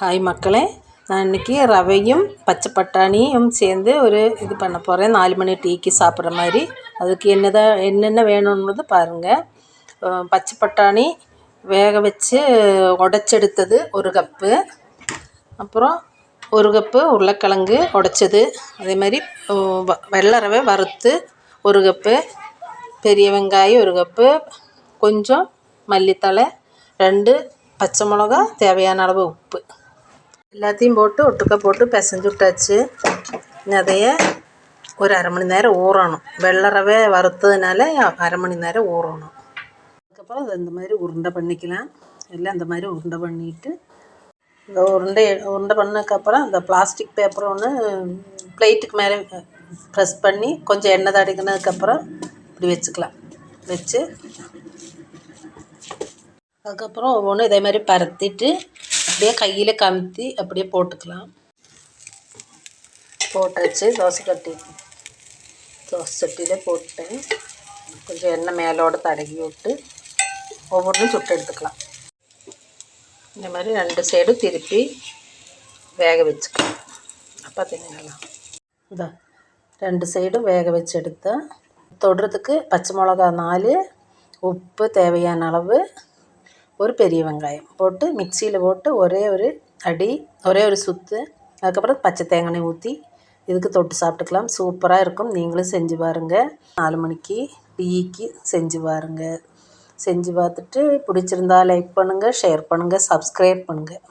Hi மக்களே நான் இன்றைக்கி ரவையும் பச்சை பட்டாணியும் சேர்ந்து ஒரு இது பண்ண போகிறேன் நாலு மணி டீக்கு சாப்பிட்ற மாதிரி. அதுக்கு என்னதான் என்னென்ன வேணும்னு பாருங்கள் பச்சை பட்டாணி வேக வச்சு உடச்செடுத்தது ஒரு கப்பு. அப்புறம் ஒரு கப்பு உருளைக்கிழங்கு உடச்சது. அதே மாதிரி வெள்ளை ரவை வறுத்து ஒரு கப்பு பெரிய வெங்காயம் ஒரு கப்பு கொஞ்சம் மல்லித்தழை ரெண்டு பச்சை மிளகா தேவையான அளவு உப்பு. எல்லாத்தையும் போட்டு ஒட்டுக்க போட்டு பிசைஞ்சு விட்டாச்சு. அதைய ஒரு அரை மணி நேரம் ஊறணும். வெள்ளை ரவை வறுத்ததுனால அரை மணி நேரம் ஊறணும். அதுக்கப்புறம் இந்த மாதிரி உருண்டை பண்ணிக்கலாம். எல்லாம் இந்த மாதிரி உருண்டை பண்ணிட்டு இந்த உருண்டை உருண்டை பண்ணதுக்கப்புறம் இந்த பிளாஸ்டிக் பேப்பர் ஒன்று பிளேட்டுக்கு மேலே ப்ரெஸ் பண்ணி கொஞ்சம் எண்ணெய் தடிக்கினதுக்கப்புறம் இப்படி வச்சுக்கலாம். வச்சு அதுக்கப்புறம் ஒவ்வொன்றும் இதே மாதிரி பரத்திட்டு அப்படியே கையில் கமுத்தி அப்படியே போட்டுக்கலாம். போட்டாச்சு தோசை கட்டி தோசை சட்டியில் போட்டேன் கொஞ்சம் எண்ணெய் மேலோட தடவி விட்டு ஒவ்வொன்றும் சுட்டு எடுத்துக்கலாம். இந்த மாதிரி ரெண்டு சைடும் திருப்பி வேக வச்சுக்கலாம். அப்போ திங்கலாம் இந்த ரெண்டு சைடும் வேக வச்சு எடுத்தால் தொடுறதுக்கு பச்சை மிளகா நாலு உப்பு தேவையான அளவு ஒரு பெரிய வெங்காயம் போட்டு மிக்சியில் போட்டு ஒரே ஒரு அடி ஒரே ஒரு சுற்று அதுக்கப்புறம் பச்சை தேங்காய் ஊற்றி இதுக்கு தொட்டு சாப்பிட்டுக்கலாம். சூப்பராக இருக்கும். நீங்களும் செஞ்சு பாருங்கள் நாலு மணிக்கு டீக்கு செஞ்சு பாருங்கள் செஞ்சு பார்த்துட்டு பிடிச்சிருந்தா லைக் பண்ணுங்கள் ஷேர் பண்ணுங்கள் சப்ஸ்கிரைப் பண்ணுங்கள்